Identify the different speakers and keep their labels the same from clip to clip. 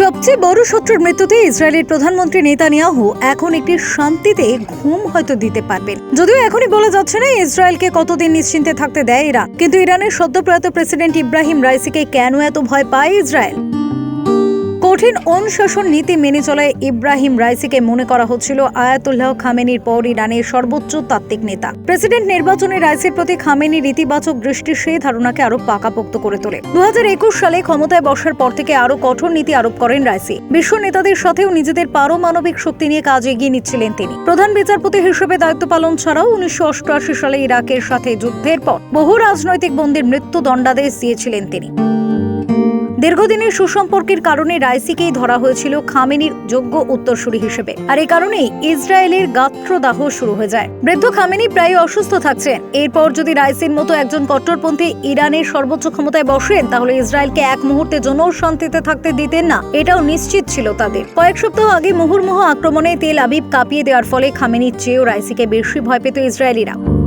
Speaker 1: সবচেয়ে বড় শত্রুর মৃত্যুতে ইসরায়েলের প্রধানমন্ত্রী নেতানিয়াহু এখন একটি শান্তিতে ঘুম হয়তো দিতে পারবেন। যদিও এখনই বলা যাচ্ছে না ইসরায়েলকে কতদিন নিশ্চিন্তে থাকতে দেয় ইরান। কিন্তু ইরানের সদ্যপ্রয়াত প্রেসিডেন্ট ইব্রাহিম রাইসিকে কেন এত ভয় পায় ইসরায়েল? কঠিন অনুশাসন নীতি মেনে চলায় ইব্রাহিম রাইসিকে মনে করা হচ্ছিল আয়াতুল্লাহ খামেনির পর ইরানের সর্বোচ্চ তাত্ত্বিক নেতা। প্রেসিডেন্ট নির্বাচনে রাইসির প্রতি খামেনির ইতিবাচক দৃষ্টি সেই ধারণাকে আরও পাকাপোক্ত করে তোলে। দু হাজার একুশ সালে ক্ষমতায় বসার পর থেকে আরও কঠোর নীতি আরোপ করেন রাইসি। বিশ্ব নেতাদের সাথেও নিজেদের পারমাণবিক শক্তি নিয়ে কাজ এগিয়ে নিচ্ছিলেন তিনি। প্রধান বিচারপতি হিসেবে দায়িত্ব পালন ছাড়াও উনিশশো অষ্টআশি সালে ইরাকের সাথে যুদ্ধের পর বহু রাজনৈতিক বন্দীর মৃত্যু দণ্ডাদেশ দিয়েছিলেন তিনি। দীর্ঘদিনের সুসম্পর্কের কারণে রাইসিকেই ধরা হয়েছিল খামেনির যোগ্য উত্তরসূরি হিসেবে। আর এই কারণেই ইসরায়েলের গাত্রদাহ শুরু হয়ে যায়। বৃদ্ধ খামেনি প্রায় অসুস্থ থাকছেন। এরপর যদি রাইসির মতো একজন কট্টরপন্থী ইরানের সর্বোচ্চ ক্ষমতায় বসেন, তাহলে ইসরায়েলকে এক মুহূর্তের জন্য শান্তিতে থাকতে দিতেন না। এটাও নিশ্চিত ছিল তাদের। কয়েক সপ্তাহ আগে মুহুর্মুহ আক্রমণে তেল আবিব কাঁপিয়ে দেওয়ার ফলে খামেনির চেয়েও রাইসিকে বেশি ভয় পেত ইসরায়েলিরা।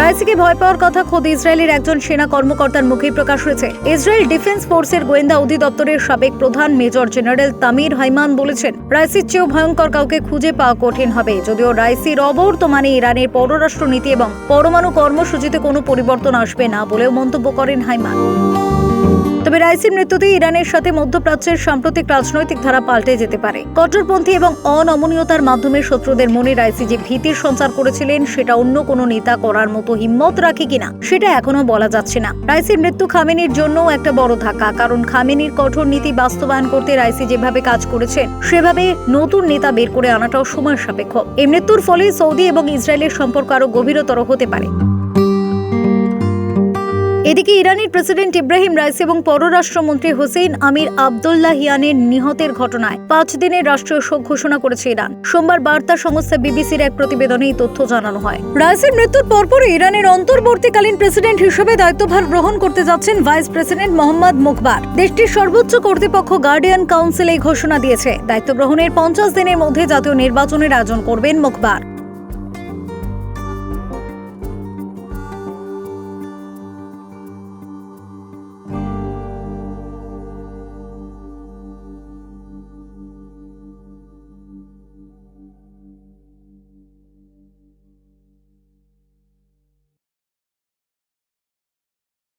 Speaker 1: রাইসিকে ভয় পাওয়ার কথা খোদ ইসরায়েলের একজন সেনা কর্মকর্তার মুখেই প্রকাশ হয়েছে। ইসরায়েল ডিফেন্স ফোর্সের গোয়েন্দা অধিদপ্তরের সাবেক প্রধান মেজর জেনারেল তামির হাইমান বলেছেন, রাইসির চেয়েও ভয়ঙ্কর কাউকে খুঁজে পাওয়া কঠিন হবে। যদিও রাইসির অবর্তমানে ইরানের পররাষ্ট্র নীতি এবং পরমাণু কর্মসূচিতে কোনো পরিবর্তন আসবে না বলেও মন্তব্য করেন হাইমান। তবে রাইসির মৃত্যুতে ইরানের সাথে মধ্যপ্রাচ্যের সাম্প্রতিক রাজনৈতিক ধারা পাল্টে যেতে পারে। কট্টরপন্থী এবং অনমনীয়তার মাধ্যমে শত্রুদের মনে রাইসি যে ভীতির সঞ্চার করেছিলেন, সেটা অন্য কোনো নেতা করার মতো হিম্মত রাখে কিনা, সেটা এখনও বলা যাচ্ছে না। রাইসির মৃত্যু খামেনির জন্য একটা বড় ধাক্কা, কারণ খামেনির কঠোর নীতি বাস্তবায়ন করতে রাইসি যেভাবে কাজ করেছেন, সেভাবে নতুন নেতা বের করে আনাটাও সময় সাপেক্ষ। এই মৃত্যুর ফলে সৌদি এবং ইসরায়েলের সম্পর্ক আরও গভীরতর হতে পারে। এদিকে ইরানের প্রেসিডেন্ট ইব্রাহিম রাইসি এবং পররাষ্ট্রমন্ত্রী হোসেইন আমির আবদুল্লাহিয়ানের নিহতের ঘটনায় পাঁচ দিনের রাষ্ট্রীয় শোক ঘোষণা করেছে ইরান। সোমবার বার্তা সংস্থা বিবিসির এক প্রতিবেদনে এই তথ্য জানানো হয়। রাইসির মৃত্যুর পরপরই ইরানের অন্তর্বর্তীকালীন প্রেসিডেন্ট হিসেবে দায়িত্বভার গ্রহণ করতে যাচ্ছেন ভাইস প্রেসিডেন্ট মোহাম্মদ মুখবার দেশটির সর্বোচ্চ কর্তৃপক্ষ গার্ডিয়ান কাউন্সিল এই ঘোষণা দিয়েছে। দায়িত্ব গ্রহণের পঞ্চাশ দিনের মধ্যে জাতীয় নির্বাচনের আয়োজন করবেন মুখবার